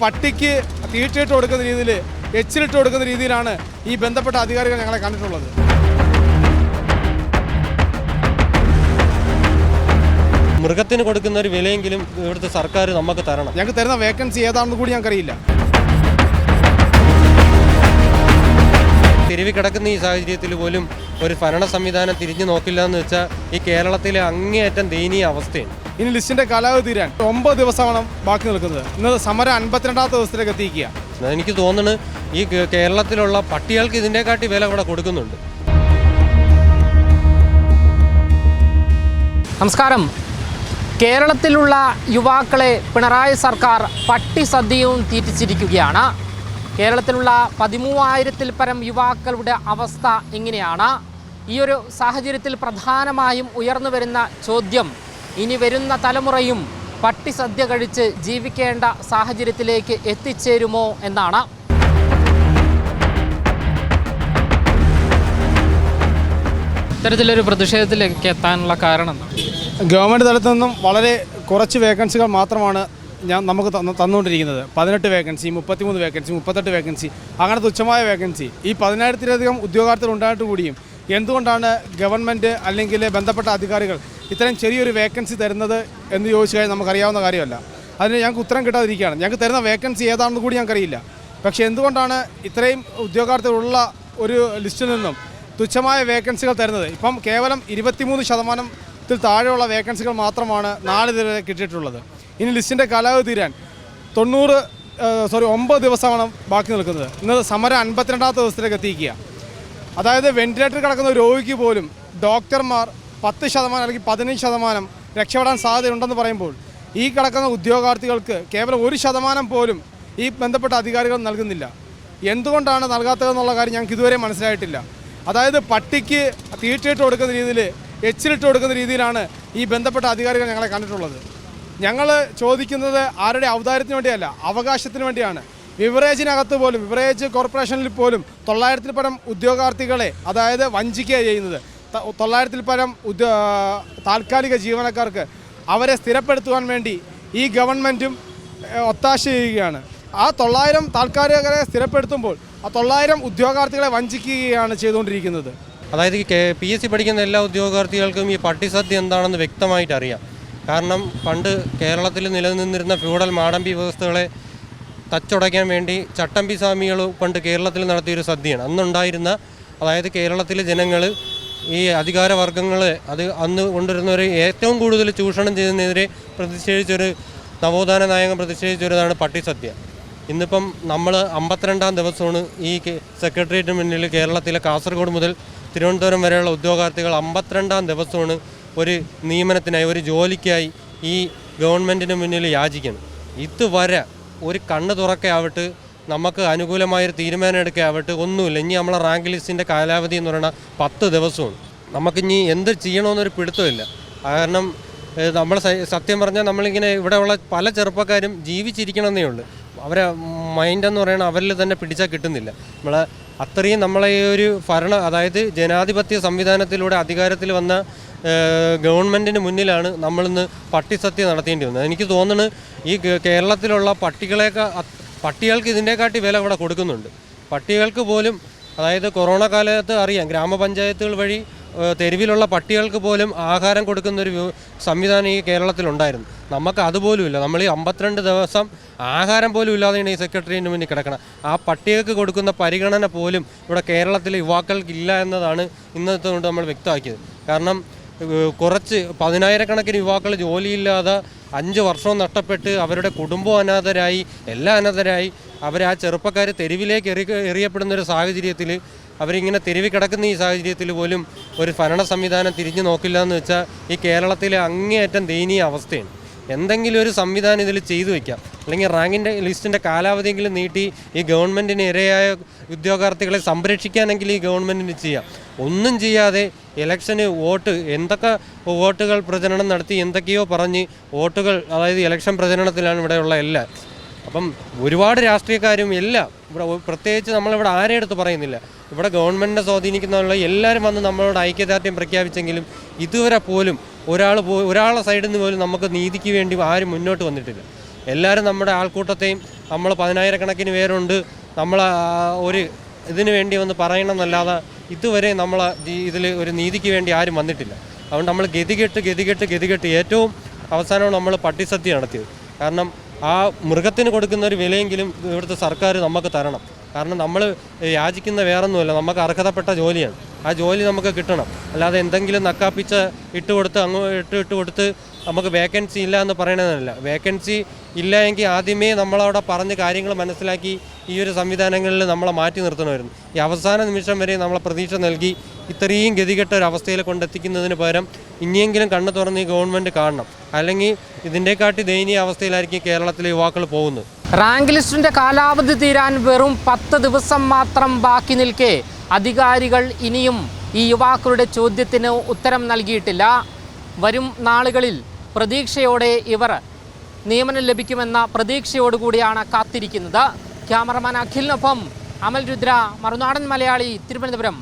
പട്ടിക്ക് തീറ്റയിട്ട് കൊടുക്കുന്ന രീതിയിൽ എച്ചിലിട്ട് കൊടുക്കുന്ന രീതിയിലാണ് ഈ ബന്ധപ്പെട്ട അധികാരികൾ ഞങ്ങളെ കണ്ടിട്ടുള്ളത്. മൃഗത്തിന് കൊടുക്കുന്ന ഒരു വിലയെങ്കിലും ഇവിടുത്തെ സർക്കാർ നമുക്ക് തരണം. ഞങ്ങൾക്ക് തരുന്ന വേക്കൻസി ഏതാണെന്ന് കൂടി ഞങ്ങൾക്കറിയില്ല. തിരുവി കിടക്കുന്ന ഈ സാഹചര്യത്തിൽ പോലും ഒരു ഭരണ സംവിധാനം തിരിഞ്ഞു നോക്കില്ല എന്ന് വെച്ചാൽ ഈ കേരളത്തിലെ അങ്ങേയറ്റം ദയനീയ അവസ്ഥയാണ്. ഇനി ലിസ്റ്റിന്റെ കാലാവധി തീരാൻ ഒമ്പത് ദിവസമാണ് ബാക്കി നിൽക്കുന്നത്. ഇന്ന് സമരം അൻപത്തിരണ്ടാമത്തെ ദിവസത്തിലേക്ക് എത്തിക്കുക എനിക്ക് തോന്നുന്നു ഈ കേരളത്തിലുള്ള പട്ടികൾക്ക് ഇതിന്റെക്കാട്ടി വില ഇവിടെ കൊടുക്കുന്നുണ്ട്. നമസ്കാരം. കേരളത്തിലുള്ള യുവാക്കളെ പിണറായി സർക്കാർ പട്ടി സദ്യയും തീറ്റിച്ചിരിക്കുകയാണ്. കേരളത്തിലുള്ള പതിമൂവായിരത്തിൽ പരം യുവാക്കളുടെ അവസ്ഥ എങ്ങനെയാണ്? ഈ ഒരു സാഹചര്യത്തിൽ പ്രധാനമായും ഉയർന്നു വരുന്ന ചോദ്യം ഇനി വരുന്ന തലമുറയും പട്ടിസദ്യ കഴിച്ച് ജീവിക്കേണ്ട സാഹചര്യത്തിലേക്ക് എത്തിച്ചേരുമോ എന്നാണ്. ഇത്തരത്തിലൊരു പ്രതിഷേധത്തിലേക്ക് എത്താനുള്ള കാരണം? ഗവൺമെന്റ് തലത്തിൽ നിന്നും വളരെ കുറച്ച് വേക്കൻസികൾ മാത്രമാണ് ഞാൻ നമുക്ക് തന്നു തന്നുകൊണ്ടിരിക്കുന്നത്. പതിനെട്ട് വേക്കൻസി മുപ്പത്തിമൂന്ന് വേക്കൻസി മുപ്പത്തെട്ട് വേക്കൻസി അങ്ങനെ തുച്ഛമായ വേക്കൻസി ഈ പതിനായിരത്തിലധികം ഉദ്യോഗാർത്ഥികൾ ഉണ്ടായിട്ട് കൂടിയും എന്തുകൊണ്ടാണ് ഗവൺമെന്റ് അല്ലെങ്കിൽ ബന്ധപ്പെട്ട അധികാരികൾ ഇത്രയും ചെറിയൊരു വേക്കൻസി തരുന്നത് എന്ന് ചോദിച്ചു കഴിഞ്ഞാൽ നമുക്കറിയാവുന്ന കാര്യമല്ല. അതിന് ഞങ്ങൾക്ക് ഉത്തരം കിട്ടാതിരിക്കുകയാണ്. ഞങ്ങൾക്ക് തരുന്ന വേക്കൻസി ഏതാണെന്ന് കൂടി ഞങ്ങൾക്കറിയില്ല. പക്ഷേ എന്തുകൊണ്ടാണ് ഇത്രയും ഉദ്യോഗാർത്ഥികളുള്ള ഒരു ലിസ്റ്റിൽ നിന്നും തുച്ഛമായ വേക്കൻസികൾ തരുന്നത്? ഇപ്പം കേവലം ഇരുപത്തിമൂന്ന് ശതമാനത്തിൽ താഴെയുള്ള വേക്കൻസികൾ മാത്രമാണ് നാല് ഇതുവരെ കിട്ടിയിട്ടുള്ളത്. ഇനി ലിസ്റ്റിന്റെ കാലാവധി തീരാൻ തൊണ്ണൂറ് സോറി ഒമ്പത് ദിവസമാണ് ബാക്കി നിൽക്കുന്നത്. ഇന്ന് സമരം അൻപത്തിരണ്ടാമത്തെ ദിവസത്തിലേക്ക് എത്തിക്കുക അതായത് വെന്റിലേറ്റർ കിടക്കുന്ന രോഗിക്ക് പോലും ഡോക്ടർമാർ പത്ത് ശതമാനം അല്ലെങ്കിൽ പതിനഞ്ച് ശതമാനം രക്ഷപ്പെടാൻ സാധ്യതയുണ്ടെന്ന് പറയുമ്പോൾ ഈ കിടക്കുന്ന ഉദ്യോഗാർത്ഥികൾക്ക് കേവലം ഒരു ശതമാനം പോലും ഈ ബന്ധപ്പെട്ട അധികാരികൾ നൽകുന്നില്ല. എന്തുകൊണ്ടാണ് നൽകാത്തതെന്നുള്ള കാര്യം ഞങ്ങൾക്ക് ഇതുവരെ മനസ്സിലായിട്ടില്ല. അതായത് പട്ടിക്ക് തീറ്റയിട്ട് കൊടുക്കുന്ന രീതിയിൽ എച്ചിലിട്ട് കൊടുക്കുന്ന രീതിയിലാണ് ഈ ബന്ധപ്പെട്ട അധികാരികൾ ഞങ്ങളെ കണ്ടിട്ടുള്ളത്. ഞങ്ങൾ ചോദിക്കുന്നത് ആരുടെ ഔദാര്യത്തിന് വേണ്ടിയല്ല അവകാശത്തിന് വേണ്ടിയാണ്. വിവറേജിനകത്ത് പോലും വിവറേജ് കോർപ്പറേഷനിൽ പോലും തൊള്ളായിരത്തിൽ പരം ഉദ്യോഗാർത്ഥികളെ അതായത് വഞ്ചിക്കുക ചെയ്യുന്നത്. തൊള്ളായിരത്തിൽ പരം താൽക്കാലിക ജീവനക്കാർക്ക് അവരെ സ്ഥിരപ്പെടുത്തുവാൻ വേണ്ടി ഈ ഗവൺമെന്റും ഒത്താശ ചെയ്യുകയാണ് ആ തൊള്ളായിരം താൽക്കാലികരെ സ്ഥിരപ്പെടുത്തുമ്പോൾ ആ തൊള്ളായിരം ഉദ്യോഗാർത്ഥികളെ വഞ്ചിക്കുകയാണ് ചെയ്തുകൊണ്ടിരിക്കുന്നത്. അതായത് പി എസ് സി പഠിക്കുന്ന എല്ലാ ഉദ്യോഗാർത്ഥികൾക്കും ഈ പട്ടിസദ്യ എന്താണെന്ന് വ്യക്തമായിട്ട് അറിയാം. കാരണം പണ്ട് കേരളത്തിൽ നിലനിന്നിരുന്ന ഫ്യൂഡൽ മാടമ്പി വ്യവസ്ഥകളെ തച്ചുടയ്ക്കാൻ വേണ്ടി ചട്ടമ്പി സ്വാമികൾ പണ്ട് കേരളത്തിൽ നടത്തിയൊരു സദ്യയാണ്. അന്നുണ്ടായിരുന്ന അതായത് കേരളത്തിലെ ജനങ്ങൾ ഈ അധികാരവർഗങ്ങളെ അത് അന്ന് കൊണ്ടുവരുന്നവരെ ഏറ്റവും കൂടുതൽ ചൂഷണം ചെയ്യുന്നതിനെതിരെ പ്രതിഷേധിച്ചൊരു നവോത്ഥാന നായകൻ പ്രതിഷേധിച്ചൊരിതാണ് പട്ടിസദ്യ ഇന്നിപ്പം നമ്മൾ അമ്പത്തിരണ്ടാം ദിവസമാണ് ഈ സെക്രട്ടേറിയറ്റിന് മുന്നിൽ കേരളത്തിലെ കാസർഗോഡ് മുതൽ തിരുവനന്തപുരം വരെയുള്ള ഉദ്യോഗാർത്ഥികൾ അമ്പത്തിരണ്ടാം ദിവസമാണ് ഒരു നിയമനത്തിനായി ഒരു ജോലിക്കായി ഈ ഗവൺമെന്റിന് മുന്നിൽ യാചിക്കണം ഇതുവരെ ഒരു കണ്ണ് തുറക്കാവട്ട് നമുക്ക് അനുകൂലമായൊരു തീരുമാനം എടുക്കാവട്ടെ ഒന്നുമില്ല. ഇനി നമ്മളെ റാങ്ക് ലിസ്റ്റിന്റെ കാലാവധി എന്ന് പറയുന്നത് പത്ത് ദിവസമാണ് നമുക്കിനി എന്ത് ചെയ്യണമെന്നൊരു പിടുത്തമില്ല. കാരണം നമ്മൾ സത്യം പറഞ്ഞാൽ നമ്മളിങ്ങനെ ഇവിടെയുള്ള പല ചെറുപ്പക്കാരും ജീവിച്ചിരിക്കണമെന്നേ ഉള്ളൂ. അവരെ മൈൻഡ് എന്ന് പറയുന്നത് അവരിൽ തന്നെ പിടിച്ചാൽ കിട്ടുന്നില്ല. നമ്മളെ അത്രയും നമ്മളെ ഈ ഒരു ഭരണ അതായത് ജനാധിപത്യ സംവിധാനത്തിലൂടെ അധികാരത്തിൽ വന്ന ഗവൺമെന്റിന് മുന്നിലാണ് നമ്മളിന്ന് പട്ടിസത്യ നടത്തേണ്ടി വന്നത്. എനിക്ക് തോന്നുന്നത് ഈ കേരളത്തിലുള്ള പട്ടികളെയൊക്കെ പട്ടികൾക്ക് ഇതിന്റെക്കാട്ടി വില ഇവിടെ കൊടുക്കുന്നുണ്ട്. പട്ടികൾക്ക് പോലും അതായത് കൊറോണ കാലത്ത് അറിയാം ഗ്രാമപഞ്ചായത്തുകൾ വഴി തെരുവിലുള്ള പട്ടികൾക്ക് പോലും ആഹാരം കൊടുക്കുന്ന ഒരു സംവിധാനം ഈ കേരളത്തിലുണ്ടായിരുന്നു. നമുക്ക് അതുപോലുമില്ല. നമ്മൾ ഈ അമ്പത്തിരണ്ട് ദിവസം ആഹാരം പോലും ഇല്ലാതെയാണ് ഈ സെക്രട്ടറിയുടെ മുന്നിൽ കിടക്കണം ആ പട്ടികൾക്ക് കൊടുക്കുന്ന പരിഗണന പോലും ഇവിടെ കേരളത്തിലെ യുവാക്കൾക്ക് ഇല്ല എന്നതാണ് ഇന്നത്തെ കൊണ്ട് നമ്മൾ വ്യക്തമാക്കിയത്. കാരണം കുറച്ച് പതിനായിരക്കണക്കിന് യുവാക്കൾ ജോലിയില്ലാതെ അഞ്ച് വർഷവും നഷ്ടപ്പെട്ട് അവരുടെ കുടുംബവും അനാഥരായി എല്ലാം അനാഥരായി. അവർ ആ ചെറുപ്പക്കാർ തെരുവിലേക്ക് എറി എറിയപ്പെടുന്ന ഒരു സാഹചര്യത്തിൽ അവരിങ്ങനെ തെരുവി കിടക്കുന്ന ഈ സാഹചര്യത്തിൽ പോലും ഒരു ഭരണ സംവിധാനം തിരിഞ്ഞു നോക്കില്ല എന്ന് വെച്ചാൽ ഈ കേരളത്തിലെ അങ്ങേയറ്റം ദയനീയ അവസ്ഥയാണ്. എന്തെങ്കിലും ഒരു സംവിധാനം ഇതിൽ ചെയ്തു വയ്ക്കാം അല്ലെങ്കിൽ റാങ്കിന്റെ ലിസ്റ്റിന്റെ കാലാവധിയെങ്കിലും നീട്ടി ഈ ഗവൺമെന്റിന് ഇരയായ ഉദ്യോഗാർത്ഥികളെ സംരക്ഷിക്കാനെങ്കിലും ഈ ഗവൺമെന്റിന് ചെയ്യാം. ഒന്നും ചെയ്യാതെ ഇലക്ഷന് വോട്ട് എന്തൊക്കെ വോട്ടുകൾ പ്രചരണം നടത്തി എന്തൊക്കെയോ പറഞ്ഞ് വോട്ടുകൾ അതായത് ഇലക്ഷൻ പ്രചരണത്തിലാണ് ഇവിടെയുള്ള എല്ലാം. അപ്പം ഒരുപാട് രാഷ്ട്രീയക്കാരും എല്ലാം ഇവിടെ പ്രത്യേകിച്ച് നമ്മളിവിടെ ആരെ എടുത്ത് പറയുന്നില്ല. ഇവിടെ ഗവൺമെന്റിനെ സ്വാധീനിക്കുന്നവരുള്ള എല്ലാവരും വന്ന് നമ്മളോട് ഐക്യദാർഢ്യം പ്രഖ്യാപിച്ചെങ്കിലും ഇതുവരെ പോലും ഒരാൾ പോ ഒരാളെ സൈഡിൽ നിന്ന് പോലും നമുക്ക് നീതിക്ക് വേണ്ടി ആരും മുന്നോട്ട് വന്നിട്ടില്ല. എല്ലാവരും നമ്മുടെ ആൾക്കൂട്ടത്തെയും നമ്മൾ പതിനായിരക്കണക്കിന് പേരുണ്ട്. നമ്മൾ ഒരു ഇതിനു വേണ്ടി ഒന്ന് പറയണമെന്നല്ലാതെ ഇതുവരെ നമ്മൾ ഇതിൽ ഒരു നീതിക്ക് വേണ്ടി ആരും വന്നിട്ടില്ല. അതുകൊണ്ട് നമ്മൾ ഗതികെട്ട് ഗതികെട്ട് ഗതികെട്ട് ഏറ്റവും അവസാനം നമ്മൾ പട്ടിസദ്യ നടത്തിയത്. കാരണം ആ മൃഗത്തിന് കൊടുക്കുന്ന ഒരു വിലയെങ്കിലും ഇവിടുത്തെ സർക്കാർ നമുക്ക് തരണം. കാരണം നമ്മൾ യാചിക്കുന്ന വേറൊന്നുമല്ല നമുക്ക് അർഹതപ്പെട്ട ജോലിയാണ്. ആ ജോലി നമുക്ക് കിട്ടണം. അല്ലാതെ എന്തെങ്കിലും നക്കാപ്പിച്ച ഇട്ട് കൊടുത്ത് അങ്ങോട്ട് ഇട്ട് ഇട്ട് കൊടുത്ത് നമുക്ക് വേക്കൻസി ഇല്ല എന്ന് പറയണതല്ല. വേക്കൻസി ഇല്ല എങ്കിൽ ആദ്യമേ നമ്മളവിടെ പറഞ്ഞ് കാര്യങ്ങൾ മനസ്സിലാക്കി ഈ ഒരു സംവിധാനങ്ങളിൽ നമ്മളെ മാറ്റി നിർത്തണമായിരുന്നു. ഈ അവസാന നിമിഷം വരെ നമ്മളെ പ്രതീക്ഷ നൽകി ഇത്രയും ഗതികെട്ട ഒരു അവസ്ഥയിൽ കൊണ്ടെത്തിക്കുന്നതിന് പകരം ഇനിയെങ്കിലും കണ്ണു തുറന്ന് ഈ ഗവൺമെന്റ് കാണണം. അല്ലെങ്കിൽ ഇതിന്റെക്കാട്ടി ദയനീയ അവസ്ഥയിലായിരിക്കും കേരളത്തിലെ യുവാക്കൾ പോകുന്നത്. റാങ്ക് ലിസ്റ്റിന്റെ കാലാവധി തീരാൻ വെറും പത്ത് ദിവസം മാത്രം ബാക്കി നിൽക്കെ അധികാരികൾ ഇനിയും ഈ യുവാക്കളുടെ ചോദ്യത്തിന് ഉത്തരം നൽകിയിട്ടില്ല. വരും നാളുകളിൽ പ്രതീക്ഷയോടെ ഇവർ നിയമനം ലഭിക്കുമെന്ന പ്രതീക്ഷയോടുകൂടിയാണ് കാത്തിരിക്കുന്നത്. ക്യാമറമാൻ അഖിലിനൊപ്പം അമൽ രുദ്ര മറുനാടൻ മലയാളി തിരുവനന്തപുരം.